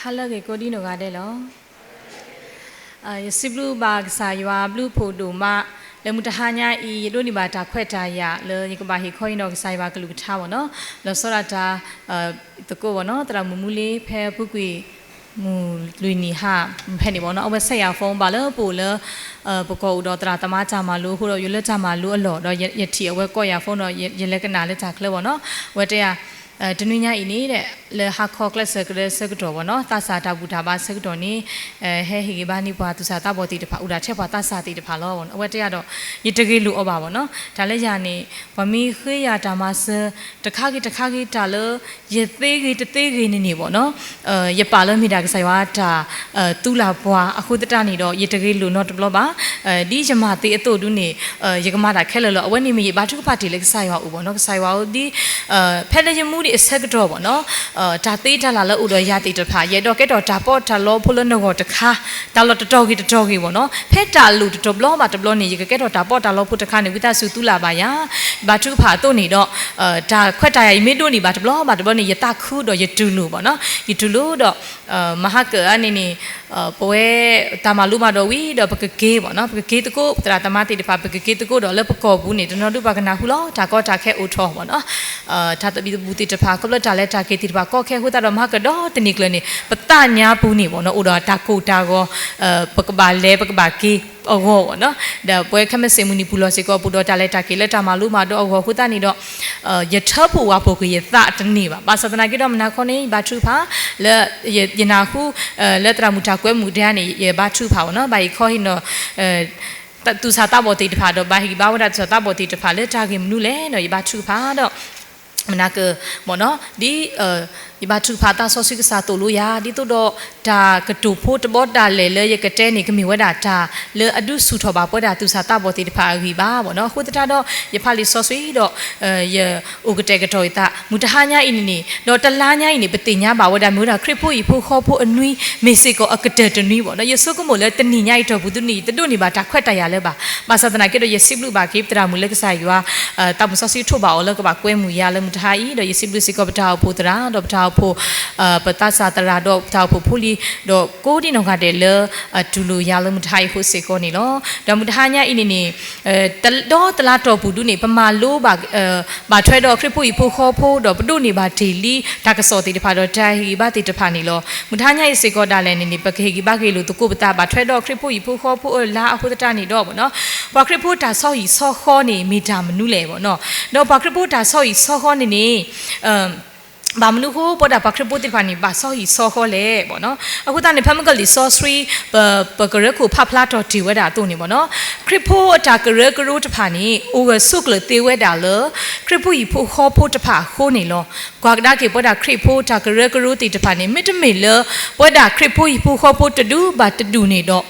halage kodino ga de lo uh siblu ba sa ywa blu photo ma လေမူတဟာညာဤရတို့နိဘာတာခွဲ့တာရလေညကဘာဟီခွိနောဆိုင်ဘာကလူထားပါနော်လောစောရတာအဲတကောပါနော်တရမူမူလေးဖဲပုကွေမူလူနီဟာဖဲနေပါနော်အဝက်ဆက်ရဖုန်းပါလေပို့လေအဲပကောတော့တရာတမချာမလို့ခုတော့ရလက်ချာမလို့အလော်တော့ရတီအဝက်ကော့ရဖုန်းတော့ရလက်ကနာလက်ချာကလပါနော်ဝက်တရ အဲတနင်္ညဤနေတဲ့လေဟာခေါကလစ်ဆက်ကလစ်ဆက်တော်ဘောနော်သစာတာဘူတာဘာဆက်တော်နေအဲဟဲဟီဘာနိဘွာသူစာတဘောတိတဖာဥဒါချက်ဘွာသစာတိတဖာလောဘောနော်အဝတ်တရတော့ယတကေလူဩပါဘောနော်ဒါလည်းယာနေဗမီခေယာတာမဆတခါကြီးတခါကြီးတာလယသေးကြီးတသေးကြီးနေနေဘောနော်အဲယပါလမီတာကဆိုင်ဝါတာအဲတူလာဘွာအခုတတနေတော့ယတကေလူနော်တဘလပါအဲဒီယမသေးအတုတူနေအဲယကမတာခဲလောလောအဝတ်နေမီဘာထုကပါတီလေကဆိုင်ဝါဥဘောနော်ကဆိုင်ဝါဥဒီအဲဖက်လယမှုဒီအဆက်ကတော့ဘောနော်အဲဒါသေးတာလာလို့ဥတော်ရတိတဖာရဲတော့ကဲတော့ဒါပေါ့ဒါလောဖလို့နော်တခါဒါလောတတော်ကြီးတတော်ကြီးဘောနော်ဖက်တာလူတတော်ဘလောမှာတဘလောနေရကဲတော့ဒါပေါ့ဒါလောဖို့တခါနေဝိသစုတူလာပါယာဘာထုဖာတို့နေတော့အဲဒါခွက်တာရမိတို့နေပါတဘလောမှာတဘလောနေရတခုတော့ရတူလူဘောနော်ရတူလူတော့အဲမဟာကအနေနေပွဲတာမလူမတော်ဝီတော့ပကကေပေါ့နော်ပကကေတကိုတရာတမတိတဖာပကကေတကိုတော့လက်ပကောဘူးနေကျွန်တော်တို့ပကနာခုလောဒါကောတာခဲအိုထောပေါ့နော်အာဒါတပီဘူးတိတဖာကလတာလက်တာကေတိတဖာကောခဲခုတာတော့မကတော့တနိကလနေပတညာဘူးနေပေါ့နော်အိုတော့ဒါကိုတာကောအဲပကပါလဲပကပါကေအော်ဟောနော်ဒါပွဲခမစင်မူနီပူလောစီကောပူတော့တာလက်တာကေလက်တာမလူမတော့အော်ဟောခုတာနေတော့ယထဘူဝါပုကရသတနေပါပါသဒနာကေတော့မနာခေါနေဘာထုဖာလက်ယနာခုလက်တရာမူတာကွဲမူတဲ့ကနေရဘာထုဖာနော်ဘာခေါဟိနော်အဲသူစာတဘောတိတဖာတော့ဘာဟိဘာဝဒစာတဘောတိတဖာလက်တာကေမနုလဲနော်ရဘာထုဖာတော့မနာကမောနော်ဒီအဲ ဒီဘာသူဖာတာဆောစီကစားတူလို့ရာဒီတို့တော့ဒါကတူဖို့တဘောတာလေလေရကတဲနေကမီဝဒါတာလေအဒုစုထောပါပေါ်တာသူစာတာဘောတိတဖာဂီပါဘောနော်ခုတတာတော့ရဖာလီဆောစီတော့အဲရဥကတဲကတော်တာမူတဟာညာအင်းနေတော့တလားညာအင်းနေပတိညာပါဝဒါမျိုးတာခရစ်ဖို့ဤဖို့ခေါ်ဖို့အနွီမေစေကိုအကတဲတနွီဘောနော်ရဆုကမိုလေတနိညာရတော့ဘူးသူနီတတို့နေပါတာခွက်တရလဲပါပါသဒနာကေတော့ရစိဘလူပါကေပတရာမူလက်ကစားရွာအဲတမဆောစီထုတ်ပါအောလကပါကွဲမှုရလဲမူတဟာဤတော့ရစိဘလူစီကောပတာဖို့တရာတော့ပတာဖို့အာပတသတရာတော့တောက်ဖို့ဖူလီတော့ကိုဒီနောကတဲ့လဒူလိုရလုံးမထိုင်ဖို့စေကောနေလောဒါမူတဟာညာအင်းနေအဲတော့တလာတော့ဘူးဒုနေပမာလို့ပါအဲဘာထွဲတော့ခရစ်ပူဤဖို့ခေါ်ဖို့တော့ပဒုနေပါဒေလီဒါကစောတိတဖာတော့တာဟီဘာတိတဖာနေလောမူတဟာညာစေကောတာလည်းနေနေပကေဂီဘာကေလို့တကုပတာဘာထွဲတော့ခရစ်ပူဤဖို့ခေါ်ဖို့လာအခုတတနေတော့ဗောနော်ဘာခရစ်ပူတာဆော့ဤဆော့ခေါနေမီတာမနုလေဗောနော်တော့ဘာခရစ်ပူတာဆော့ဤဆော့ခေါနေနေအမ် ဘာမနုဟိုပေါ်တာပခရပုတိဖာနီဘာဆောဟီဆောခေါ်လေပေါ့နော်အခုတန်နေဖမကလီဆောစရီပပကရခုဖဖလာတော်ဒီဝဲတာတုန်နေပေါ့နော်ခရစ်ဖိုအတာကရကရုတဖာနီအိုဝဆုကလတေဝဲတာလခရစ်ပူဤဖိုခေါ်ဖို့တဖာခိုးနေလောကွာကဒါကေပေါ်တာခရစ်ဖိုတာကရကရုတိတဖာနီမိတမေလပေါ်တာခရစ်ဖိုဤဖိုခေါ်ဖို့တဒူဘာတဒူနေတော့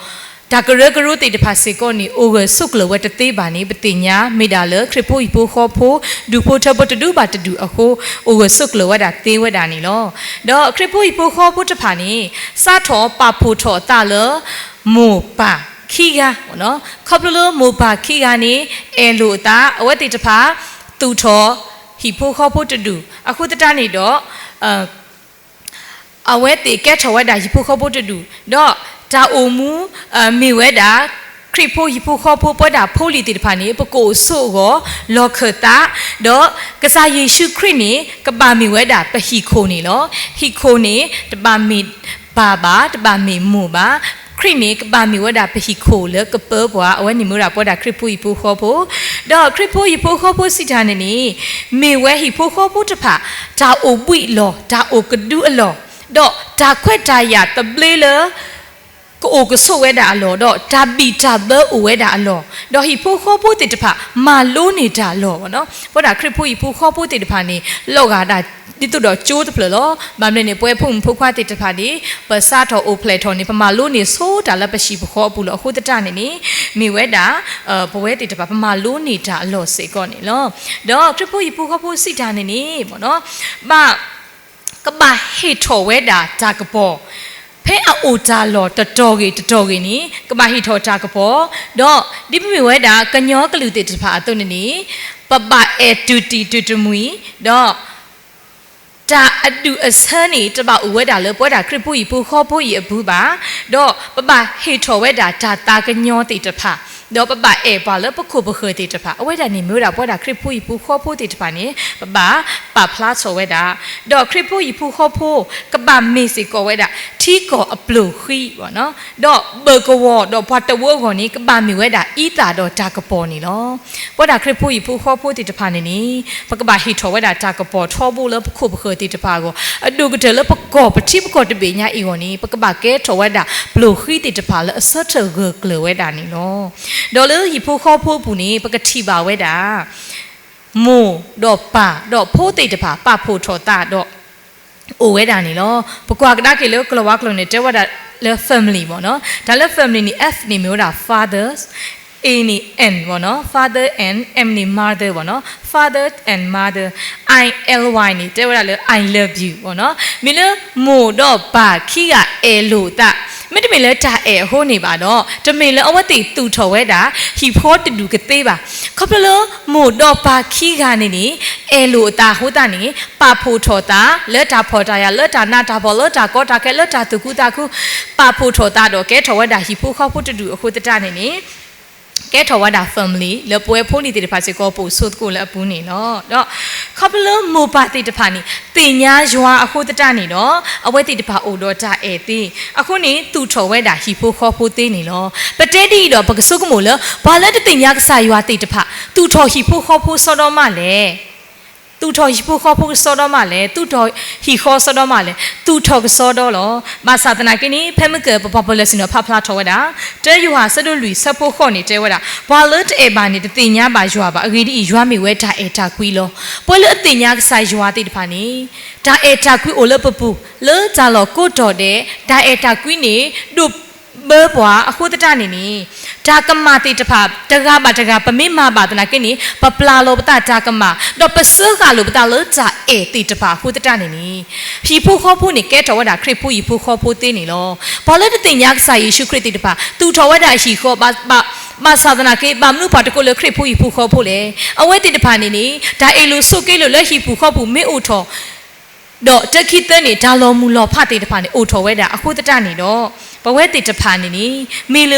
ဒါကရကရုတေတဖာစေကောနီအိုဂဆုကလဝတသေးပါနေပတိညာမေဒါလခရဖိုဤဖိုခေါ်ဖိုဒူဖိုထဘတဒူဘာတဒူအခိုအိုဂဆုကလဝတာသေးဝတာနီလောတော့ခရဖိုဤဖိုခေါ်ဖိုတဖာနေစာထောပါဖိုထောတာလမောပါခီကဘောနော်ခေါပလလမောပါခီကနေအဲလိုတာအဝတ်တေတဖာသူထောဟီဖိုခေါ်ဖိုတဒူအခုတတနေတော့အအဝဲတေကဲထောဝဲတာဟီဖိုခေါ်ဖိုတဒူတော့ ဒါအိုမူအမေဝဲတာခရစ်ဖိုယဖိုခေါ်ဖိုပဒါဖိုလီတီတဖာနေပကိုဆိုကိုလောခတာတော့ကစားယေရှုခရစ်နေကပါမီဝဲတာပဟီခိုနေလောဟီခိုနေတပါမီဘာဘာတပါမီမူပါခရစ်နေကပါမီဝဒါပဟီခိုလကပဘွာအဝဲနေမရာပေါ်တာခရစ်ပူယဖိုခေါ်ဖိုတော့ခရစ်ပူယဖိုခေါ်ဖိုစီတာနေနေမေဝဲဟီဖိုခေါ်ဖိုတဖာဒါအိုပွိလောဒါအိုကဒူအလောတော့ဒါခွက်တာရတပလေးလော ကိုအိုကဆိုဝဲတာအလောတော့ဒါပီတာဘအိုဝဲတာအလောတော့ဟိဖိုခေါ်ဖို့တေတဖာမာလို့နေတာလောဗောနော်ဘောတာခရစ်ဖိုဟိဖိုခေါ်ဖို့တေတဖာနေလောကတာဒီတို့တော့ကျိုးတဖလောမမနေပွဲဖုန်ဖုခွာတေတဖာဒီပစာတော်အိုဖလက်တော်နေပမာလို့နေဆိုတာလက်ပရှိဘခေါ်ဘူးလောအခုတတနေနေမိဝဲတာအဘဝဲတေတဖာပမာလို့နေတာအလောစေကောနေလောတော့ခရစ်ဖိုဟိဖိုခေါ်ဖို့စိတာနေနေဗောနော်မကဘာဟေထော်ဝဲတာဒါကပေါ် ဖဲအိုတာလော်တတော်ကြီးတတော်ကြီးနီကမဟီထောတာကပေါ်တော့ဒီမိဝဲတာကညောကလူတေတဖာအတုန်နီပပအဲတူတီတူတူမူတော့တာအတူအစမ်းနေတပဥဝဲတာလေပွဲတာခရစ်ပူဤပူခေါ်ပူဤအဘူးပါတော့ပပဟေထော်ဝဲတာဒါတာကညောတိတဖာ တော့ပပအေပါလေပခုပခေတိတဖာအဝဲတာနေမျိုးတာပွဲတာခရစ်ပူဤပူခေါ်ပူတိတဖာနေပပပဖလားဆော်ဝဲတာတော့ခရစ်ပူဤပူခေါ်ပူကပမေစီကောဝဲတာထီကောအပလူခီပေါ့နော်တော့ဘကဝတော့ဘတ်တဝခေါနေကပမီဝဲတာဤတာတော့ဒါကပေါ်နေလောပွဲတာခရစ်ပူဤပူခေါ်ပူတိတဖာနေနေပကပဟေထော်ဝဲတာဒါကပေါ်ထောဘူးလေပခုပခေတိတဖာကိုအဒုကတလေပကောပတိပကောတပေညာဤကိုနေပကပကဲထော်ဝဲတာဘလူခီတိတဖာလေအစတ်တဂကလဝဲတာနေလောဒေါ်လေဟီဖူခေါ်ဖူပူနေပကတိပါဝဲတာမို့တော့ပါတော့ဖိုးတိတဖာပဖို့ထော်တာတော့အိုဝဲတာနေလောပကွာကဒါကေလောကလဝါကလနေတဲဝတာလေ family ပေါ့နော်ဒါလည်း family နေ F နေမျိုးတာ fathers A နေ N ပေါ့နော် father and M နေ mother ပေါ့နော် father and mother I L Y နေတဲဝတာလေ I love you ပေါ့နော်မင်းလည်းမို့တော့ပါခိက A လို့တာ မင်းတမင်လဲတာအဲဟိုးနေပါတော့တမင်လဲအဝတ်တီတူထော်ဝဲတာဟီဖောတူကသေးပါခပလမို့တော့ပါခိကနေနေအဲလိုအတာဟိုးတာနေပါဖို့ထော်တာလက်တာဖော်တာရလက်တာနာတာဘောလက်တာကောတာကဲလက်တာသူကူတာကူပါဖို့ထော်တာတော့ကဲထော်ဝဲတာဟီဖိုခောက်ဖို့တူအခုတတနေနေ ကဲထော်ဝတာ family လပွဲဖိုးနေတဲ့တဖာစီကောပို့ဆိုကိုလည်းအပူးနေနော်တော့ခပလမိုပါတိတဖာနေတင်ညာရွာအခုတတနေတော့အဝဲတိတဖာအိုတော့တာအဲတိအခုနေသူထော်ဝဲတာဟီဖိုခေါ်ဖိုသေးနေလောပတဲတိတော့ပကစုကမို့လဘာလက်တတင်ညာကစားရွာတိတဖာသူထော်ဟီဖိုခေါ်ဖိုစောတော့မလဲ သူထော်ဟီဖိုခေါ်ဖိုစောတော့မလဲသူထော်ဟီခေါ်စောတော့မလဲသူထော်ကစောတော့လောမသာတနာကိနီဖဲမကပပပလစင်ဖဖလာထော်ဝဲတာတဲယူဟာဆဒလူဆပိုခေါ်နေတဲဝဲတာဘာလက်တအေဘာနေတတင်ညာပါရွာပါအဂီဒီရွာမီဝဲတာအေတာကွီလောပွဲလအတင်ညာကစားရွာတိတဖာနေဒါအေတာကွီအိုလပပူလဲကြလောကိုတော်တဲ့ဒါအေတာကွီနေဒု ဘေးပွားအခုတတနေနေဒါကမတိတဖာတကားပါတကားပမိမပါတနာကိနေပပလာလောပတဒါကမတော့ပစကလောပတလောကြအေတိတဖာခုတတနေနေဖြီဖို့ခေါ်ဖို့နေကဲတော်ဝဒခရစ်ဖို့ဤဖို့ခေါ်ဖို့သေးနေလောဘာလဲတတင်ညာကစားယေရှုခရစ်တိတဖာသူတော်ဝဒရှိခေါ်ပါပါမသာသနာကေဘာမနုပါတကိုလခရစ်ဖို့ဤဖို့ခေါ်ဖို့လေအဝဲတိတဖာနေနေဒါအေလိုဆုကေလိုလက်ရှိဖို့ခေါ်ဖို့မေအိုထော်တော့တခိတနေဒါလောမူလောဖတ်တေတဖာနေအိုထော်ဝဲတာအခုတတနေတော့ ဘဝဲတေတဖာနေနေမေလ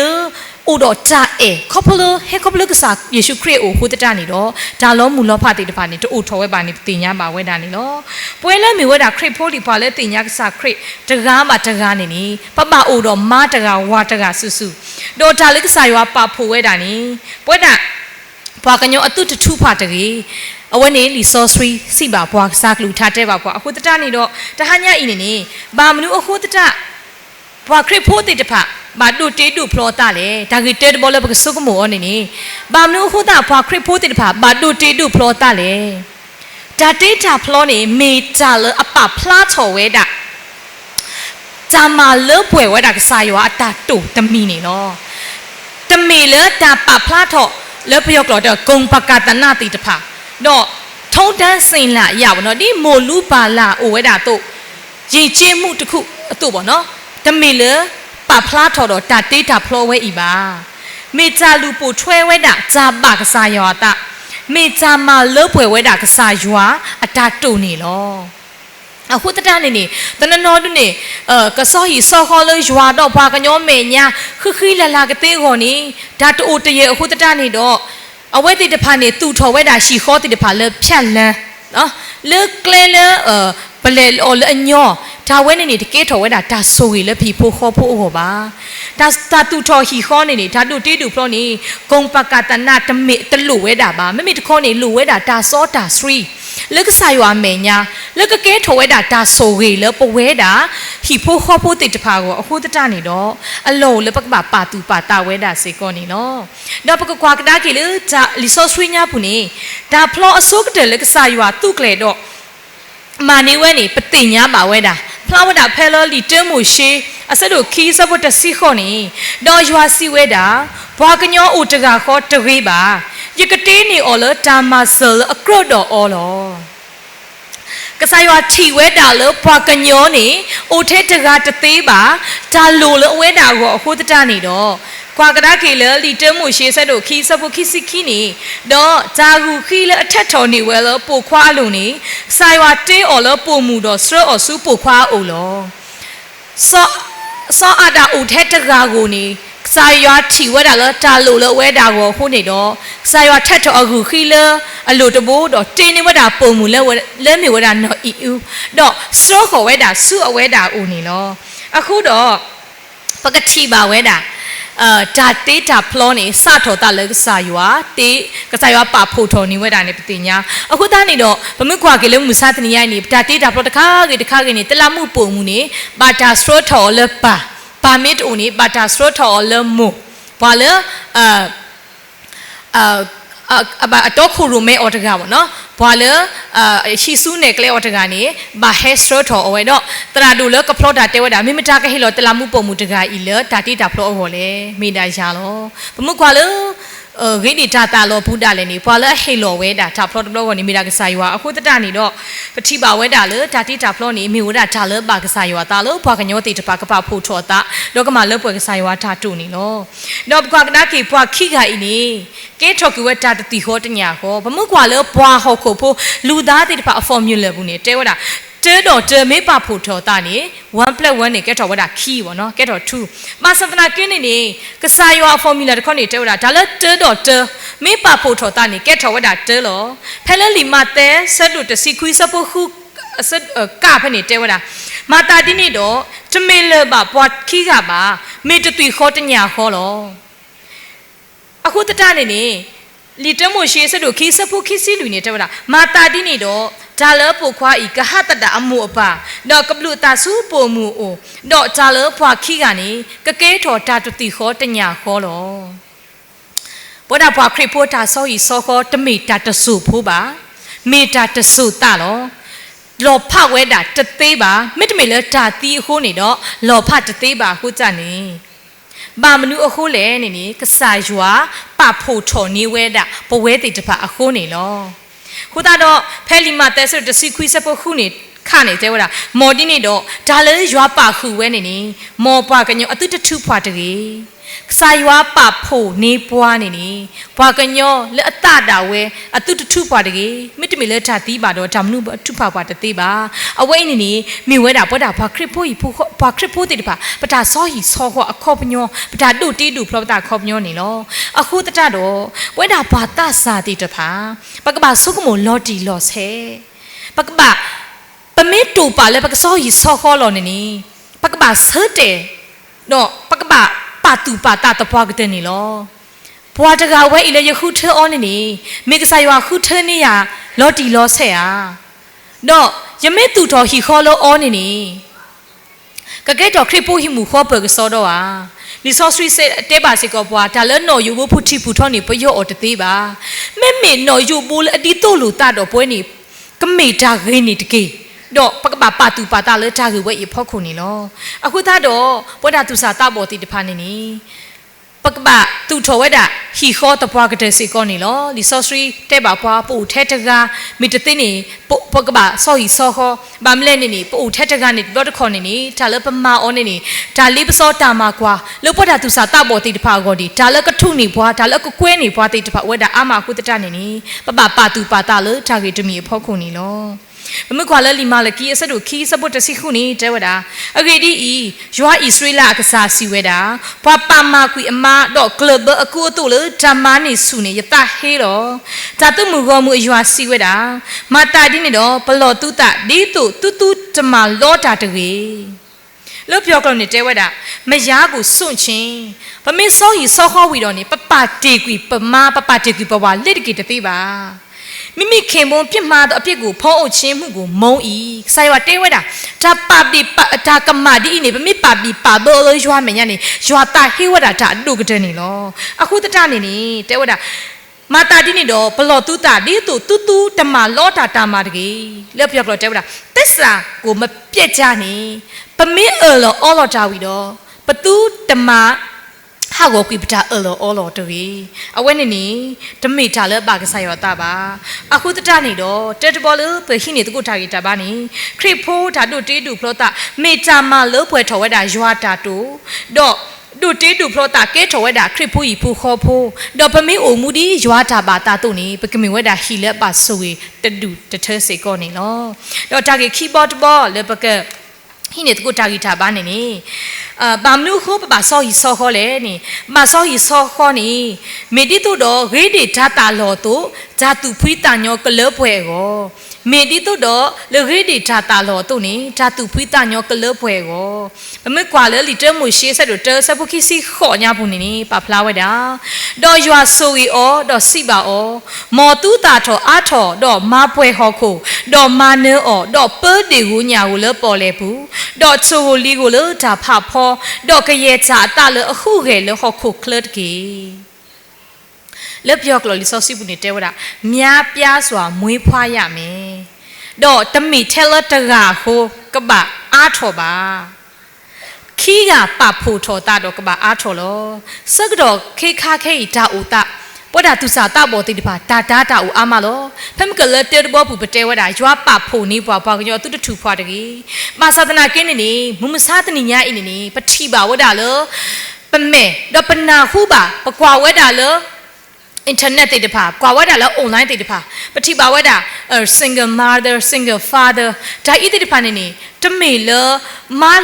အိုတော့တာအဲခေါပလဟေခေါပလကစားယေရှုခရစ်အိုဟိုတတနေတော့ဒါလောမူလောဖတ်တေတဖာနေတူအိုထော်ဝဲပါနေတင်ညာပါဝဲတာနေလောပွဲလဲမေဝဲတာခရစ်ဖိုးလီပါလဲတင်ညာကစားခရစ်တကားမှာတကားနေနေပပအိုတော့မာတကားဝါတကားဆူဆူတော့ဒါလေးကစားရွာပါဖို့ဝဲတာနေပွဲတာဘွာကညောအတုတထုဖာတကြီးအဝဲနေလီဆော့စရီစီပါဘွာစားကလူထားတဲ့ပါဘွာအခုတတနေတော့တဟညာဤနေနေဘာမနုအခုတတ ဘွာခရစ်ဖိုးတိတဖဘာတူတေတူဖလောတာလေဒါကတဲဘောလဘကစုကမောနေနေဘာမနုအခုတဘွာခရစ်ဖိုးတိတဖဘာတူတေတူဖလောတာလေဒါတေတာဖလောနေမေတာလအပဖလားချော်ဝဲတာဂျာမာလပွဲဝဲတာကစားရောအတာတူတမီနေနော်တမီလတာပဖလားထော်လပယောကလောတဂုံပကတနာတိတဖတော့ထုံတန်းစင်လာရပါတော့ဒီမိုလူပါလာအိုဝဲတာတို့ရေကျင်းမှုတစ်ခုအတူပေါ့နော် တမီလပဖလားထော်တော့တတေးတာဖလောဝဲဤပါမေချာလူပိုထွဲဝဲတာဂျာပကစားရောတာမေချာမာလပွဲဝဲတာကစားရွာအတာတုံနေလောအခုတတနေနေတနနောတုနေအဲကစောဟီစောခေါ်လို့ရွာတော့ဘာကညောမေညာခခီလာလာကတဲ့ခေါ်နေဒါတူတရေအခုတတနေတော့အဝဲတိတဖာနေသူ့ထော်ဝဲတာရှီခေါ်တိတဖာလဲဖြတ်လန်းနော်လေကလဲလဲအဲဘလေအော်လအညော ဒါဝဲနေနေတကဲထော်ဝဲတာဒါဆိုရီလဲဖီဖို့ခေါ်ဖို့ဟောပါဒါတာတူထော်ဟီခေါ်နေနေဒါတူတေးတူဖလောနေဂုံပကတနာတမေတလူဝဲတာပါမမေတခေါ်နေလူဝဲတာဒါစောတာ3လက်ကဆာယွာမေညာလက်ကကဲထော်ဝဲတာဒါဆိုရီလဲပဝဲတာဟီဖို့ခေါ်ဖို့တိတဖာကိုအခုတတနေတော့အလုံးလဲပကပါပါတူပါတာဝဲတာစေကောနေနော်တော့ပကကွာကဒါကီလေဒါလီဆိုဆွေးညာပူနေဒါဖလောအစုကတဲ့လက်ကဆာယွာသူ့ကလေတော့မာနေဝဲနေပတိညာပါဝဲတာ ဖလာဝတာဖဲလောလီတဲမိုရှေအစတို့ခီးစဖို့တစီခေါနေတော့ရွာစီဝဲတာဘွာကညောအိုတကခေါ်တဝေးပါယကတေးနေအော်လတာမဆလအကရော့တော်အော်လောကစားရွာထီဝဲတာလို့ဘွာကညောနေအိုထဲတကတသေးပါဒါလိုလအဝဲတာကိုအခုတတနေတော့ ကွာကဒါကေလလီတမှုရှေဆက်တို့ခီစပုခိစီခီနီတော့ဂျာဂူခီလအထက်တော်နေဝဲလပိုခွားလုံးနေဆိုင်ဝါတင်းအော်လပိုမှုတော့စရအော်စုပိုခွားအိုလောစောစောအတာဦးထက်တကာကိုနေစာရွာထီဝဲတာလတာလိုလဝဲတာကိုခုနေတော့စာရွာထက်တော်အခုခီလအလိုတဘိုးတော့တင်းနေဝဲတာပုံမှုလဲဝဲလဲမြေဝဲတာနော်အီဦးတော့စရခေါ်ဝဲတာစုအဝဲတာဦးနေလောအခုတော့ပကတိပါဝဲတာ အာဒါတေးတာဖလောနေစထော်တာလည်းစာရွာတေးကစားရွာပါဖို့ထော်နေဝဲတာနေပတိညာအခုသားနေတော့ဗမကွာကလေးမူစာတနီယနေဒါတေးတာဖလောတခါကေတခါကေနေတလမှုပုံမှုနေဘာတာစထရထော်လပါပါမစ်အိုနေဘာတာစထရထော်လမူဘာလဲအာအာ အဘအတော့ခုရုမဲအော်တကပါနော်ဘာလဲအာရှီဆူနဲ့ကလဲအော်တကနေဘာဟက်စထရထော်အဝဲတော့တရာဒူလကဖလော့တာတဲဝဲတာမိမတာကဟီလောတလမှုပုံမှုတကဤလဒါတိတာဖလော့ဟောလေမိတာရှာလောဘမှုကွာလော ဂိနိတတာလောဘုဒ္ဓလည်းနေဘွာလဟေလောဝဲတာဒါဖလော့တဘလောကနေမိတာကစားယောအခုတတနေတော့ပတိပါဝဲတာလေဒါတိတာဖလော့နေမိဝဒဒါလပါကစားယောတာလောဘွာကညောတိတပါကပဖို့ထောတာတော့ကမလောပွဲကစားယောဒါတုနေလောတော့ဘွာကနာကေဘွာခိခိုင်နေကဲထော်ကွယ်တာတတိဟောတညာဟောဘမှုကွာလောဘွာဟောခုဖို့လူသားတိတပါအဖော်မြူလေဘူးနေတဲဝတာ တော့တဲမေးပါဖို့ထော်တာနေ1 + 1နေကဲတော့ဝဒခီပေါ့နော်ကဲတော့2မသဒနာကင်းနေနေကစားရွာ formula တခေါနေတဲဝဒဒါလည်းတဲတော့တဲမေးပါဖို့ထော်တာနေကဲတော့ဝဒတဲလောဖဲလဲလီမတဲဆက်တို့တစီခွီစဖို့ခုဆက်ကဖနေတဲဝဒမာတာဒီနေတော့တမေလပါပွားခီကပါမေတသွီခေါ်တညာခေါ်လောအခုတတနေနေလီတမိုရှေဆက်တို့ခီစဖို့ခီစီလူနေတဲဝဒမာတာဒီနေတော့ ဒါလပုခွာဤကဟတတအမှုအပါတော့ကပလူတာစုပုံမှုအိုတော့ဒါလဖွာခိကနေကကဲထော်တာတတိခောတညာခောလောဘောဒဖွာခရိပိုတာဆောဤဆောခောတမိတာတဆုဖိုးပါမေတာတဆုတလောလောဖဝဲတာတသေးပါမိတမေလတာတီဟိုးနေတော့လောဖတသေးပါဟုတ်ကြနေဘာမနုအခုလဲနေနေကဆာရွာပဖို့ထော်နေဝဲတာဘဝဲတိတဖအခုနေလော ခုတော့ဖဲလီမာတဲဆိုတစီခွီစဖို့ခုနေခနေတဲဝတာမော်တင်းနေတော့ဒါလည်းရွာပါခုဝဲနေနေမော်ပွားကညောအတုတထုဖွာတကြီး စာရွာပါဖို့နေပွားနေနေဘွာကညောလက်အတတာဝဲအတုတထုပွားတကြီးမိတမီလက်ထတီးပါတော့ဓမ္မနုထုဖွာပွားတသေးပါအဝိနေနေမိဝဲတာပွားတာဘွာခရစ်ဖို့ဤဖို့ဘွာခရစ်ဖို့တိတပါပတာစောဟီစောခောအခောပညောပတာတုတီတုဖလောပတာခောပညောနေလောအခုတတတော့ဝဲတာဘာတစာတိတဖာပကပါဆုကမိုလော်တီလော်ဆဲပကပါပမေတူပါလေပကစောဟီစောခောလော်နေနေပကပါဆတ်တယ်တော့ပကပါ တာတူပါတာတပွားကတဲ့နေလောဘွာတကဝဲဤလေယခုထဲအောနေနေမေကဆာယောခုထဲနေရလော်တီလောဆက်ဟာတော့ယမေတူတော်ဟီခေါ်လောအောနေနေကကဲတော်ခရပိုဟီမူခေါ်ပကစောတော့ဟာလီဆိုစရီစတဲပါစီကောဘွာဒါလနော်ယူဖို့ဖူတီဖူထောင်းနေပယော့အော်တသေးပါမဲမေနော်ယူပိုးလေအတီတို့လူတတော်ပွဲနေကမေတာခင်းနေတကေး တော့ပကပပါတူပါတာလဲတာကိုဝဲရဖောက်ခုနေလောအခုသားတော့ဘောဒါသူစာတဘောတီတဖာနေနီပကပသူထော်ဝဲတာဟီခေါ်တပွားကတဲ့စီကောနေလောလီဆော့စရီတဲ့ပါပွားပို့ထဲတကာမီတသိနေပို့ပကပဆော့ဟီဆော့ခေါ်ဗမ်လဲနေနေပို့ထဲတကာနေဘောတခေါ်နေနေဒါလည်းပမာအောနေနေဒါလေးပစောတာမှာကွာလို့ဘောဒါသူစာတဘောတီတဖာကောဒီဒါလည်းကထုနေဘွားဒါလည်းကကွဲနေဘွားတီတဖာဝဲတာအမခုတတနေနေပပပါတူပါတာလို့ဒါကေတမီဖောက်ခုနေလော မမကွာလလီမာလကီအစတို့ခီစပုတ်တစီခုနေတဲဝတာအဂေဒီဤယွာဣစရေလအကစားစီဝဲတာဘွာပါမာကွီအမတော့ကလဘအကူတို့လေဓမ္မနေစုနေယတဟေတော့ဇာတုမူကောမှုယွာစီဝဲတာမာတာဒီနေတော့ဘလောတုတဒီတုတူတူတမလောတာတကေလို့ပြောကောနေတဲဝတာမယားကိုစွန့်ချင်းဗမေစောဟီစောခေါဝီတော့နေပပတေကွီပမပပတေကွီပဝါလက်တကေတသေးပါ မိမိခင်ပွန်ပြစ်မှားသောအပြစ်ကိုဖုံးအုပ်ခြင်းမှုကိုမုံဤဆိုင်ဝတဲဝဲတာဒါပပိဒါကမဒီနေဗမိပပိပါဘောလို့ရွာမညာနေရွာတာဟေဝတာဒါအတုကတဲ့နေလောအခုတတနေနေတဲဝဲတာမာတာဒီနေတော့ဘလော့တူတာဒီတူတူတူတမလောတာတာမာတကြီးလက်ပြောက်တော့တဲဝဲတာတစ္ဆာကိုမပြက်ကြနေပမင်းအော်လောအော်လောတာဝီတော့ပတူတမ ဟာကိုကွေပတာအလောအော်လောတူအဝဲနေနေတမိတာလဲပါကဆိုင်ရတာပါအခုတတနေတော့တက်တဘောလပဟိနေတကုတာကြီးတာပါနေခရစ်ဖိုးဓာတုတေးတူဖလောတာမေတာမလောပွဲထော်ဝဲတာရွာတာတူတော့ဒုတေတူဖလောတာကဲထော်ဝဲတာခရစ်ဖူဤဖူခေါ်ဖိုးဒေါ်ပမေအိုမူဒီရွာတာပါတာတုန်နေပကမင်ဝဲတာဟီလက်ပါဆိုဝေတတူတထဲစေကောနေလောတော့တာကေခီဘော့တ်ဘောလေပက ဟိနေတကူတာဂီတာဘာနေနေအာဘာမနုခုပပဆောဟီဆောခေါ်လေနေမဆောဟီဆောခေါ်နေမေတိတုတော့ဂေဒီဓာတာလောတုဇာတုဖွိတညောကလပွဲကို မေတိတုတော့လေဂေဒီဓာတာလောတုနေဓာတုဖွိတညောကလပွဲကိုဘမေကွာလေလီတမွရှေဆက်တို့တဆပုခိစီခေါ်ညာဘူးနေနေပဖလာဝဲတာတော့ယွာဆိုရီအောတော့စိပါအောမောတူတာထောအာထောတော့မပွဲဟောခုတော့မနဲအောတော့ပဲဒီကိုညာကိုလေပေါ်လေဘူးတော့ချိုလီကိုလေဒါဖဖောတော့ကရဲ့ချာတလေအခုကေလေဟောခုကလတ်ကေလက်ပြောကလော်လီဆောစီဘူးနေတဲဝတာမြားပြားစွာမွေးဖွားရမယ် တော့တမီထဲလတကဟိုကပအားထော်ပါခီးကပဖို့ထော်တာတော့ကပါအားထော်လောစကတော့ခေခါခဲဤတာဦးတာပေါ်တာသူစာတာပေါ်တိတပါတာတာတာဦးအာမလောဖမ်ကလတဲဘောပူပတဲဝတာရွာပဖို့နေပွားပွားကြောသူတထူဖွာတကြီးမာသဒနာကင်းနေနေမုမစားတနိညာအင်းနေနေပတိပါဝတာလောပမဲတော့ပနာခုပါပကွာဝဲတာလော internet တိတဖာကွာဝဲတာလဲ online တိတဖာပတိပါဝဲတာ single mother single father ဒါဤတိတဖာနေနေ တမေလမာ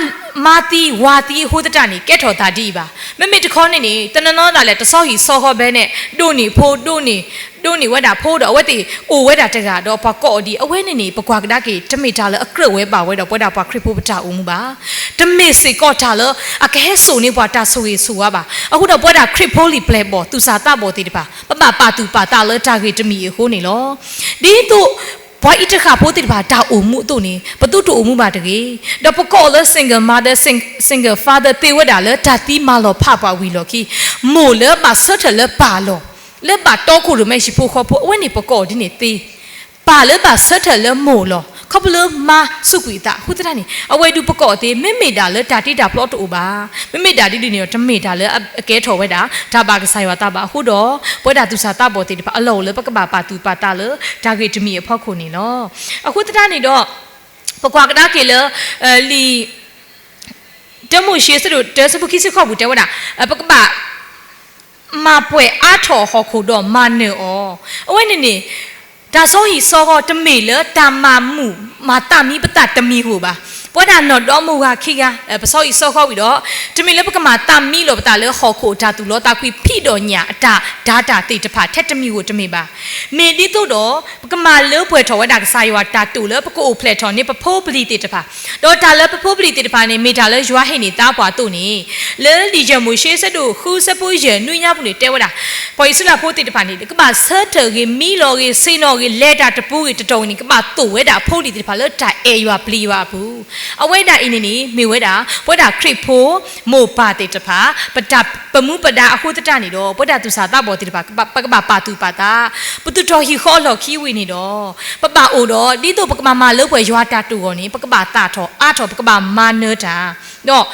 မာတီဝါတီဟိုတတနေကဲထော်တာဒီပါမမေတခေါနေနေတနနောတာလဲတဆောက်ဟီဆောဟောဘဲနဲ့တို့နေဖိုးတို့နေတို့နေဝဲတာဖိုးတော့ဝဲတီအိုဝဲတာတကတော့ပကော့ဒီအဝဲနေနေပကွာကဒါကေတမေတာလဲအကရဝဲပါဝဲတော့ပွဲတာပွားခရစ်ဖို့ပတာဦးမူပါတမေစေကော့တာလဲအကဲဆိုနေပွားတာဆိုရီဆိုရပါအခုတော့ပွဲတာခရစ်ဖိုလီပလက်ပေါ်သူစာတပေါ်တီတပါပပပါတူပါတာလဲတာကေတမီဟိုနေလောဒီတို့ ဘွားဣတခါဖိုးတိတပါတာအုံမှုတို့နေဘတုတူအုံမှုပါတကေတော့ပကောလ single mother single father တေဝတာလတာတီမာလောဖပါဝီလောခီမိုလပါဆတ်လပါလောလက်ပါတော့ခုရမရှိဖို့ခေါ်ဖို့အဝနေပကောဒီနေတေပါလပါဆတ်လမိုလော ခပလမစုကွီတာခုတရနေအဝဲတူပကောတေမေမေတာလတာတိတာ plot တူပါမေမေတာတိတိနေတော့တမေတာလအကဲထော်ဝဲတာဒါပါကဆိုင်ဝတာပါအခုတော့ပွဲတာသူစာတပေါ်တေတပါအလောလပကပါပါတူပါတာလဒါကေတမီအဖောက်ခုနေလောအခုတရနေတော့ပကွာကဒါကေလလီတမှုရှိစတို့တစပုခိစခောက်ဘူးတဲဝတာပကပါမပွဲအားထော်ဟောခုတော့မနေဩအဝဲနေနေ ဒါဆိုဟီစောကတမေလတမမှုမာတမီပတတမီဟုပါ ပွားတာနော်တော့မူကခိကပစောဤစောခေါ်ပြီးတော့တမီလပကမာတမီလောပတာလေခေါ်ခိုဓာတူလောတာခွိဖိတော်ညာအတာဓာတာတိတဖထက်တမီကိုတမီပါမေဒီတို့တော့ပကမာလောပွဲထော်ဝဒကစားရွာတာတူလောပကိုဖလက်ထော်နေပဖိုးပလီတိတဖတော့တာလောပဖိုးပလီတိတဖနေမေတာလောရွာဟိနေတာပွားတို့နေလဲလီချမူရှေးစတို့ခူးစပူးရနွညဘူးနေတဲဝတာပေါ်စလာဖိုးတိတဖနေကမာဆတ်တကေမီလောကေစိနောကေလက်တာတပူးကေတတုံနေကမာတူဝဲတာဖိုးလီတိတဖလောတာအေရွာပလီရွာဘူးအဝဲတာအင်းနေမေဝဲတာဘွဲတာခရစ်ဖိုးမိုပါတေတဖာပတပမှုပဒါအခုတတနေတော့ဘွဲတာသူစာတဘောတေတဖာပကပပါတူပါတာပတူတော်ဟီခေါ်လော်ခီဝီနေတော့ပပအိုတော့ဒီတော့ပကမမလောက်ွယ်ရွာတာတူကောနေပကပတာထောအာထောပကပမာနတာတော့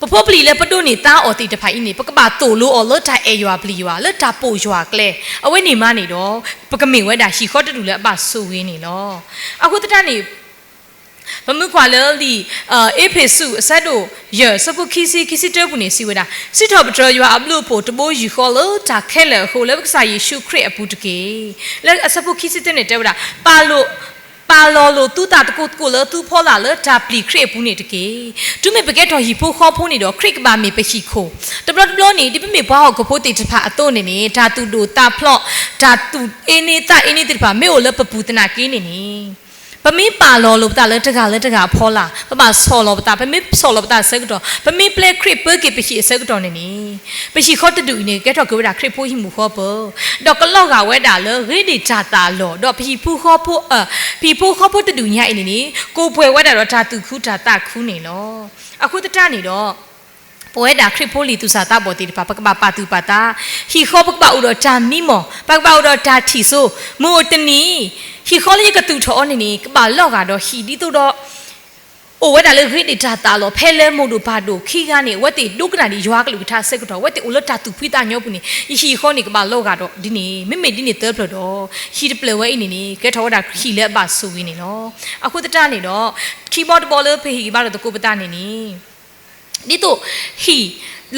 ပပပလီလေပတုနေတာအော်တီတဖိုင်နေပကပါတူလို့အော်လတ်တာအေရွာပလီရွာလတ်တာပိုရွာကလဲအဝဲနေမနေတော့ပကမေဝဲတာရှီခေါ်တူလေအပဆူဝင်းနေလောအခုတတနေ ဘမှုခွာလဲလီအေဖေစုအဆက်တို့ရစပုခီစီခီစီတဲပုန်နေစီဝဒါစစ်တော်ပတော်ရွာအပလို့ဖို့တဘိုးယူခေါ်လို့တာခဲလေဟိုလေကစားယေရှုခရစ်အပူတကေလက်အစပုခီစီတဲ့နေတဲဝဒါပါလို့ပါလောလိုတူတာတကုတ်ကိုလတူဖောလာလတာပလီခရစ်ဘူးနေတကေသူမေပကက်တော်ဟီဖိုခေါ်ဖုန်နေတော့ခရစ်ကပါမေပရှိခိုတဘလတဘလနေဒီပမေဘောက်ကဖိုတေတဖာအတော့နေနေဒါတူတူတာဖလော့ဒါတူအင်းနေတာအင်းနေတဖာမေကိုလပပူတနာကင်းနေနေ ပမင်းပါလောလို့တာလဲတကလဲတကဖောလာပမဆောလောတာပမင်းဆောလောတာစကတော့ပမင်းပလက်ခရစ်ပကေပရှိစကတော့နေနေပရှိခေါ်တူနေကဲတော့ကဝဒါခရစ်ဖိုးဟိမှုခေါ်ပေါ်တော့ကလောက်ကဝဲတာလဲရိဒီချတာလောတော့ပရှိဖူခေါ်ဖို့အပီဖူခေါ်ဖို့တူညအိနေနေကိုပွဲဝဲတာတော့ဓာတုခုဓာတခုနေလောအခုတတနေတော့ ပွဲတာခရစ်ဖိုလီသူစာတာဘောတီပပကပပါတူပါတာဟီခောပကပဥတော်တာမီမောပကပဥတော်တာထီဆိုမိုတနီဟီခောလီကတူထောနေနေကပလော့ကတော့ဟီဒီတူတော့အိုဝဲတာလေခိတိတာတာလောဖဲလဲမို့လို့ဘာတို့ခီကနေဝက်တိဒုက္ကနာဒီရွာကလူထားစက်ကတော့ဝက်တိဥလတာတူဖိတာညောပုနေဟီခောနေကပလော့ကတော့ဒီနေမိမိဒီနေတဲပလတော့ဟီတပလဝဲအင်းနေနေကဲထောတာခီလဲပါဆူဝင်းနေနော်အခုတတနေတော့ keyboard ဘောလဖေဟီဘာလို့တကူပတာနေနေ ဒီတော့ဟီ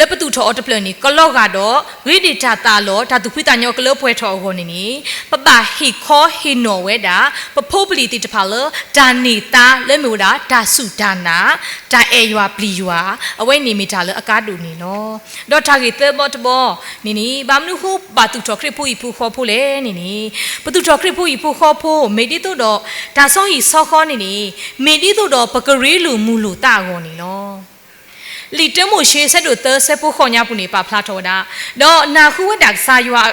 လပတူထောတပလနီကလော့ကတော့ဝိဒီတာတာလောဓာတုဖိတညောကလောပွဲထောကိုနေနီပပဟီခောဟီနော်ဝဲတာပဖိုးပလီတိတဖာလဒါနေတာလဲမျိုးတာဒါစုဒါနာဒါအေယွာပလီယွာအဝဲနေမီတာလအကားတူနေနော်တော့ထားကြီးသေဘောတဘောနီနီဘာမနုခုဘာတူထောခရဖူဤဖူခောဖို့လေနီနီပတူထောခရဖူဤဖူခောဖို့မေဒီတို့တော့ဒါဆောင်ဤဆောခောနီနီမေဒီတို့တော့ပကရီလူမူလူတာကောနီနော် လီတမိုရှေဆက်တို့သဆက်ဖို့ခေါညာပုနေပါဖလာထောတာတော့နာခုဝတ်တာစာရွာ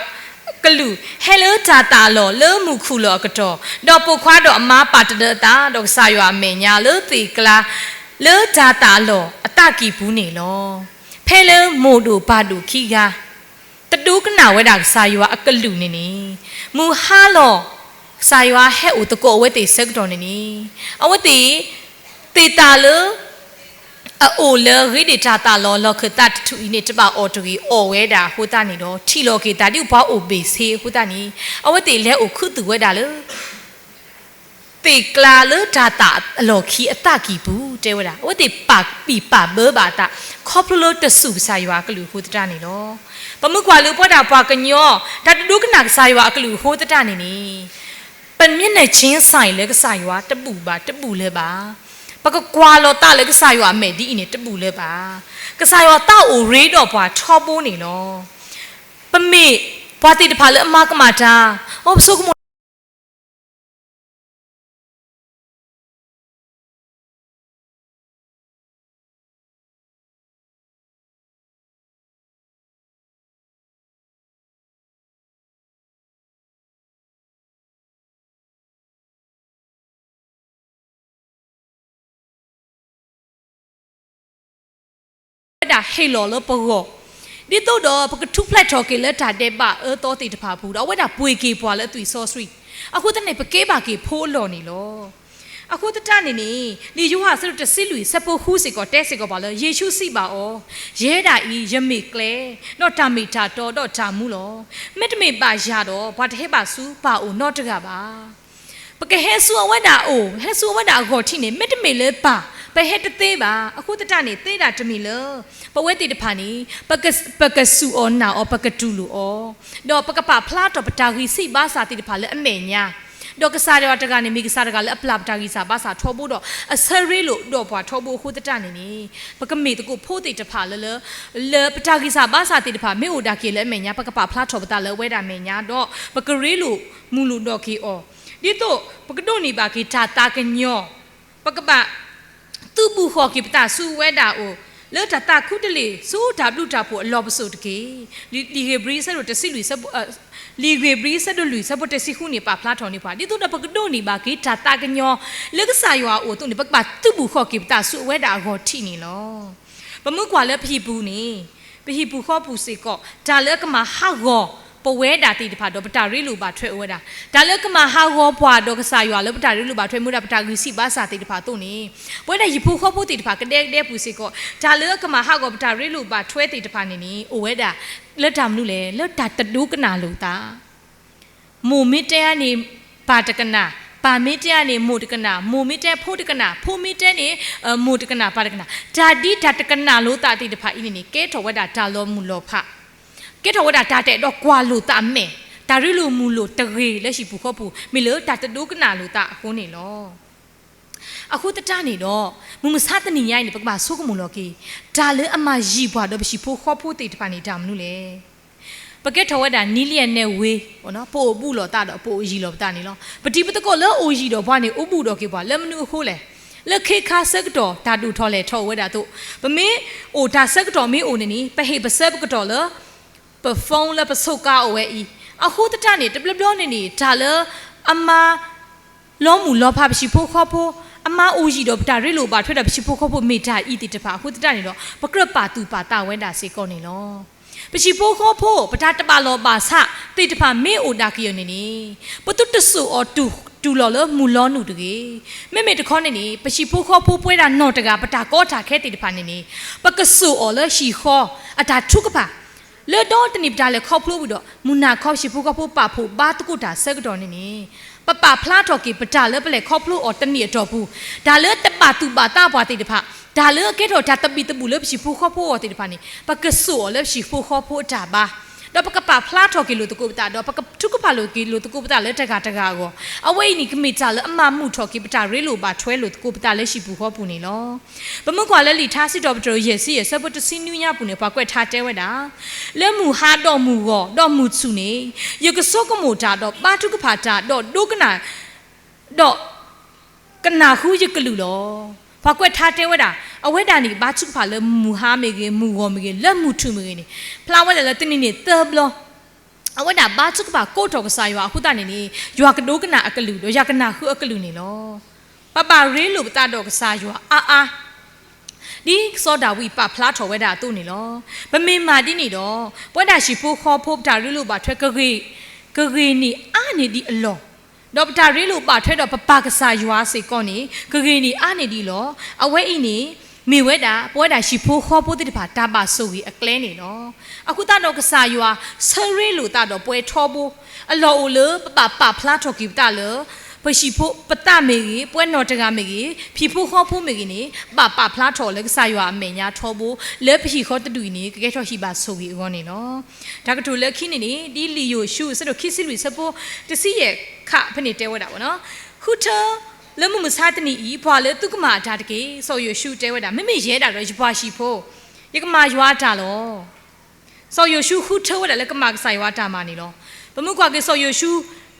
ကလူဟဲလိုဂျာတာလောလဲမှုခုလောကတော့တော့ပုခွားတော့အမားပါတဒတာတော့စာရွာမေညာလဲတီကလာလဲဂျာတာလောအတကီဘူးနေလောဖဲလဲမို့တို့ဘာတို့ခီကာတတူးကနာဝဲတာစာရွာအကလူနေနေမူဟာလောစာရွာဟဲ့ဦးတကောဝဲတေဆက်တော်နေနေအဝတ်တေတေတာလော အိုလရီဒီတာတာလောလခတတ်တူဤနေတပါအော်တူဤအော်ဝဲတာဟိုတာနေတော့ထီလောကေတာဒီဘောအိုဘေဆေဟိုတာနေအဝတ်တေလဲအိုခုတူဝဲတာလေတေကလာလတာတာအလောခီအတကီဘူးတဲဝဲတာအဝတ်တေပါပီပါဘေဘာတာခေါပလိုတဆူဆာရွာကလူဟိုတာနေတော့ပမှုကွာလူပေါ်တာပွားကညောတတဒုကနာဆာရွာကလူဟိုတာနေနေပန်မျက်နဲ့ချင်းဆိုင်လဲကဆာရွာတပူပါတပူလဲပါ ပကကွာလောတလည်းကစားရွာမယ်ဒီအင်းတပူလဲပါကစားရွာတောက်အိုရေးတော့ဘွာထောပိုးနေလောပမေဘွာတိတဖာလဲအမကမာတာဟောပစုကမ တာဟေလောလပကောဒီတော့တော့ပကထုဖလက်ထော်ကေလက်တာတဲ့ပါအတော်တိတဖာဘူးတော့ဝဲတာပွေကေပွာလဲသူဆောဆွီအခုတနေ့ပကေပါကေဖိုးလော်နေလောအခုတတနေနေလီယူဟာဆရတစစ်လူစပိုခူးစီကောတဲစီကောပါလဲယေရှုစီပါဩရဲတာဤယမေကလဲတော့တာမီတာတော်တော့တာမှုလောမေတ္တမေပါရတော့ဘာတဟဲပါစုပါအိုတော့တကပါပကဟဲဆူဝဲတာအိုဟဲဆူဝဲတာအခေါ်ထိနေမေတ္တမေလဲပါ ပဟဲတသေးပါအခုတတနေသေးတာတမီလပဝဲတိတဖာနီပကပကဆူအောနာအောပကတူလူအောတော့ပကပဖလာတော့ပတာဂီစိဘာစာတိတဖာလဲအမေညာတော့ကစားရတကနေမိကစားတကလည်းအပလပတာဂီစာဘာစာထောဖို့တော့အဆရီလို့တော့ဘွာထောဖို့ခုတတနေနေပကမေတကိုဖိုးတိတဖာလဲလဲလဲပတာဂီစာဘာစာတိတဖာမေအိုဒါကေလဲအမေညာပကပဖလာထောပတာလဲဝဲတာမေညာတော့ပကရီလို့မူလူတော့ကေအောဒီတော့ပကဒိုနေပါကေတာတာကညောပကပ သူဘူးခေါ်ကိပတာဆူဝဲတာအိုလောတတာခုတလေစူဒါဘလူတာဖို့အလောပစုတကေလီလီဂေဘရီဆတ်တို့တစီလူဆပ်လီဂေဘရီဆတ်တို့လူဆပ်တစီခုနေပါဖလာထော်နေပါဒီတို့တပကဒိုနေပါကေတာတာကညောလက်ကဆာရွာအိုသူနေပကပါသူဘူးခေါ်ကိပတာဆူဝဲတာခေါ်ထိနေလောပမှုကွာလဲဖီပူနေပဟီပူခေါ်ပူစေကောဒါလက်ကမဟာဂော ပဝဲတာတိတဖာတော့ပတာရီလူပါထွဲဝဲတာဒါလက်ကမဟာဟောဘွာတော့ကစားရွာလို့ပတာရီလူပါထွဲမှုတာပတာဂီစီပါစာတိတဖာတုန်နေပွဲတဲ့ရဖူခေါ်ဖို့တိတဖာကတဲ့တဲ့ပူစီကောဒါလက်ကမဟာကောပတာရီလူပါထွဲတိတဖာနေနေအိုဝဲတာလက်တာမလို့လေလက်တာတတူးကနာလို့တာမူမစ်တဲကနေပါတကနာပါမီတဲနေမိုတကနာမိုမီတဲဖိုးတကနာဖိုမီတဲနေမိုတကနာပါတကနာဓာတိဓာတကနာလို့တာတိတဖာအင်းနေကဲထော်ဝဲတာဒါလောမူလောဖ ကဲထော်ဝဲတာဒါတဲ့တော့ကွာလို့တာမဲဒါရီလိုမူလို့တရေလက်ရှိဘူးခေါ်ဘူးမီလို့ဒါတတူးကနာလို့တာအခုနေလောအခုတတနေတော့မူမစတနီရိုင်းနေပကပါဆုကမူလောကီဒါလေအမရီဘွားတော့ရှိဖို့ခေါ်ဖို့တေတဖာနေတာမလို့လေပကက်ထော်ဝက်တာနီလျက်နဲ့ဝေးဘောနော်ပို့အပူလောတာတော့ပို့အရီလောတာနေလောပတိပတကောလောအိုရီတော့ဘွားနေဥပူတော့ကေဘွားလက်မနုခိုးလေလက်ခေခါဆက်တော်ဓာတုထော်လေထော်ဝဲတာတို့ပမင်းအိုဒါဆက်တော်မင်းအိုနေနီပဟေပဆက်ကတော့လော ပဖုန်းလပဆုတ်ကားအိုဝဲဤအခုတတနေတပလပလောနေနေဒါလအမလောမူလောဖပရှိဖို့ခေါ်ဖို့အမအိုကြီးတော့ဒါရစ်လိုပါထွက်တာပရှိဖို့ခေါ်ဖို့မေတာဤတိတဖာအခုတတနေတော့ပကရပါတူပါတာဝဲတာစေကောနေလောပရှိဖို့ခေါ်ဖို့ပတာတပါလောပါစတိတဖာမေအိုတာကီယနေနေပတုတဆူအောတူတူလော်လမူလောနုတကေမေမေတခေါနေနေပရှိဖို့ခေါ်ဖို့ပွဲတာနော်တကပတာကောတာခဲတိတဖာနေနေပကဆူအော်လရှိခေါ်အတာထုကပါ လေတော့တနိပတာလေခေါဖလို့ဘူးတော့မူနာခေါရှိဖို့ကဖို့ပါဖို့ဘာတကုတာဆက်ကတော့နေနေပပဖလားတော်ကေပတာလေပလေခေါဖလို့အော်တနိတော့ဘူးဒါလေတပတူပါတာပွားတိတဖာဒါလေကဲတော့တာတပီတပူလေရှိဖိုးခေါ်ဖိုးတေတဖာနေပကဆောလေရှိဖိုးခေါ်ဖိုးတာပါ တော့ပကပါဖလာထော်ကီလိုတကူပတာတော့ပကထုကပါလိုကီလိုတကူပတာလက်တကတကကောအဝိနီကမိချလအမမှုထော်ကီပတာရေလိုပါထွဲလိုတကူပတာလက်ရှိဘူးခေါ်ပူနေလောဘမကွာလက်လီထားစစ်တော်ပတော်ရဲ့စီရဲ့ဆပ်ပတစင်းနူးညပူနေပါကွက်ထားတဲဝဲတာလက်မှုဟာတော့မှုကောတော့မှုစုနေယကစောကမိုတာတော့ပါထုကဖာတာတော့ဒုကနာတော့ကနာခုယကလူလော ဘာကွက်ထားတဲဝဲတာအဝဲတာနေဘာချုဖာလဲမူဟာမေကေမူဂောမေကေလက်မှုထုမေကေနေဖလာဝဲလည်းတင်းနေသဘလောအဝဲတာဘာချုပါကိုတော်ကစားရွာအခုတနေနေရွာကတိုးကနာအကလူတော့ရွာကနာခုအကလူနေလောပပရေးလို့ပတတော်ကစားရွာအာအာဒီစောဒာဝီပဖလားထော်ဝဲတာတို့နေလောမမေမာတိနေတော့ပွဲတာရှိဖိုးခေါ်ဖို့တာရီလို့ပါထွဲကကြီးကကြီးနီအာနေဒီအလော တော့ပတာရီလို့ပါထွဲတော့ပပကစားရွာစေကောနေကကြီးနီအာနေဒီလောအဝဲအိနေမိဝဲတာပွဲတာရှိဖိုးခေါ်ဖို့တဲ့ပါတာပါဆိုပြီးအကလဲနေနော်အခုတတော့ကစားရွာဆရီလို့တတော့ပွဲထောဖို့အလောအိုလပပပဖလားထော်ကီတလော ပရှိဖို့ပတမေကြီးပွဲတော်တကမေကြီးဖြီဖို့ခေါ်ဖို့မေကြီးနေပပဖလားထော်လက်ဆာရွာအမေညာထောဖို့လက်ပရှိခေါ်တတူနေကကဲထော်ရှိပါဆိုကြီးအောနေနော်ဒါကတူလက်ခိနေနေဒီလီယိုရှုစတော့ခိစီလူစပိုတစီရဲ့ခဖနေတဲဝဲတာဗောနော်ခုထလမမစားတနီဤဘွာလေတုကမာဒါတကေဆိုယိုရှုတဲဝဲတာမမေရဲတာတော့ဘွာရှိဖို့ယကမာရွာတာလောဆိုယိုရှုခုထဝဲတာလက်ကမာကဆိုင်ရွာတာမာနေလောဘမှုကွာကေဆိုယိုရှု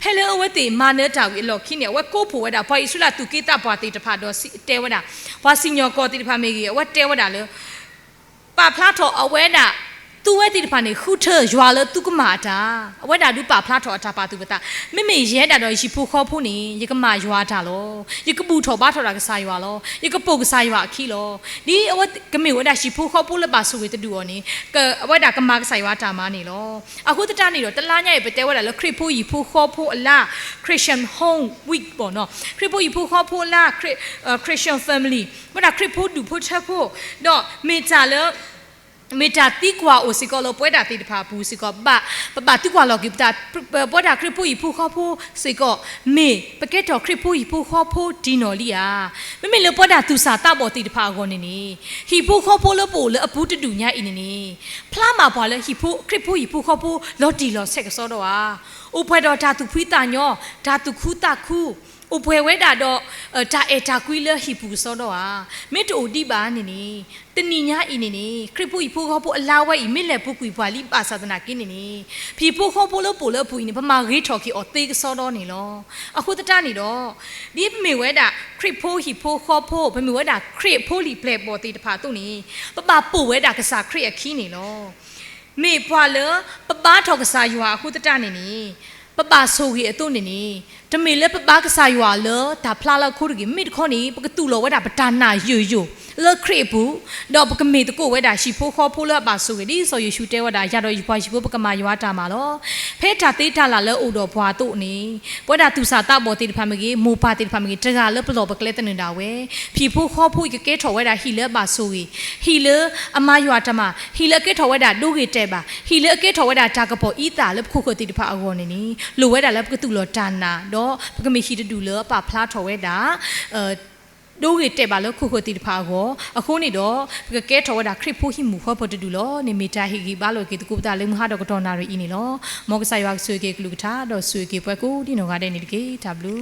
ဖဲလေအဝဲတေမာနေတာဝီလော်ခိနေဝဲကိုဖိုဝဲတာဘာဣဆုလာသူကေတာဘွာတေတဖာတော့တဲဝဲတာဘာစညောကောတေတဖာမေကြီးဝဲတဲဝဲတာလေပါဖလာထော်အဝဲတာ သူဝဲတီတဖာနေခုထရွာလသူကမာတာအဝဲတာဒူပါဖလာထော်အတာပါသူပတာမိမိရဲတာတော့ရှိဖိုခေါ်ဖို့နေယကမာရွာတာလောယကပူထော်ပါထော်တာကစားရွာလောယကပုတ်ကစားရွာအခီလောဒီအဝဲကမေဝဲတာရှိဖိုခေါ်ဖို့လပါဆိုဝဲတူော်နေကအဝဲတာကမာကစားရွာတာမနေလောအခုတတနေတော့တလားညရဲ့ပတဲဝဲတာလောခရစ်ဖို့ဤဖိုခေါ်ဖို့အလား Christian home week ပေါ့နော်ခရစ်ဖို့ဤဖိုခေါ်ဖို့လား Christian family ဝဲတာခရစ်ဖို့ဒူဖို့ချက်ဖို့တော့မေတာလော မေတာတိကွာအိုစီကောလောပွဲတာတိတဖာဘူးစီကောပပပတိကွာလောကိပတာပွဲတာခရစ်ပူဤဖူခေါ်ဖို့စီကောမေပကက်တော်ခရစ်ပူဤဖူခေါ်ဖို့ဒီနော်လီယာမမေလပွဲတာသူစာတဘောတိတဖာကောနေနေဟီဖူခေါ်ဖို့လပိုလအပူတတူညာအင်းနေဖလာမှာဘွာလေဟီဖူခရစ်ပူဤဖူခေါ်ဖို့လော်တီလော်ဆက်ကစောတော့ဟာဥပွဲတော်ဓာတုဖွီးတာညောဓာတုခူးတာခူး ဥပွဲဝဲတာတော့ဒါအေတာကွီလဟီပူစောတော့ဟာမေတူဒီပါနေနေတဏိညာအင်းနေနေခရစ်ပူဤဖူခေါ်ဖို့အလာဝဲဤမေလက်ပုကွီဘွာလီပါသာသနာကင်းနေနေဖီဖူခေါ်ဖို့လို့ပို့လို့ပူနေဗမာဂေးထော်ကီအော်တေးစောတော့နေလောအခုတတနေတော့ဒီမေဝဲတာခရစ်ဖိုးဟီဖိုးခေါ်ဖို့ဘမေဝဲတာခရစ်ဖိုးလီပလက်ပေါ်တေးတဖာတုန်နေပပပို့ဝဲတာကစားခရစ်အခီးနေလောမေဘွာလပပထော်ကစားယူဟာအခုတတနေနေပပဆိုကြီးအတုနေနေ တမေလည်းပပကစားယူဟာလဒါဖလာလောက်ခိုးတကြီးမိတခေါနေပကတူလောဝဲတာပတာနာယွယွလခရဘူးတော့ပကမေတကိုဝဲတာရှိဖိုးခေါ်ဖိုးလပါဆိုကြီးဆိုရရှူတဲဝဲတာရတော့ဘွာရှိဖိုးပကမာရွာတာမှာလောဖဲတာသေးတာလာလဲအိုတော်ဘွာတို့နေပွဲတာသူစာတဘောတေတဖာမကြီးမိုပါတေတဖာမကြီးတကလပလောပကလက်တနေတာဝဲဖြီဖိုးခေါ်ဖိုးကကဲထော်ဝဲတာဟီလဲပါဆိုကြီးဟီလဲအမရွာတမဟီလဲကဲထော်ဝဲတာဒိုးကြီးတဲပါဟီလဲကဲထော်ဝဲတာတာကပေါ်ဤတာလဲခုခုတေတဖာအကောနေနီလိုဝဲတာလဲပကတူလောတာနာတော့ပကမေဟီတူလဲပါဖလားထော်ဝဲတာအဲဒိုးရတဲ့ပါလို့ခုခုတီတဖာကိုအခုနေတော့ကဲထော်ဝဒါခရစ်ဖိုဟိမူဖောဖို့တူလို့နေမီတာဟီဂီဘာလို့ကေတကူတာလေမဟာတော့ကတော်နာရီအင်းနေလို့မောကဆာရွာဆွေကေကလူကတာတော့ဆွေကေပွဲကိုဒီနော်ကတဲ့နေတကေ W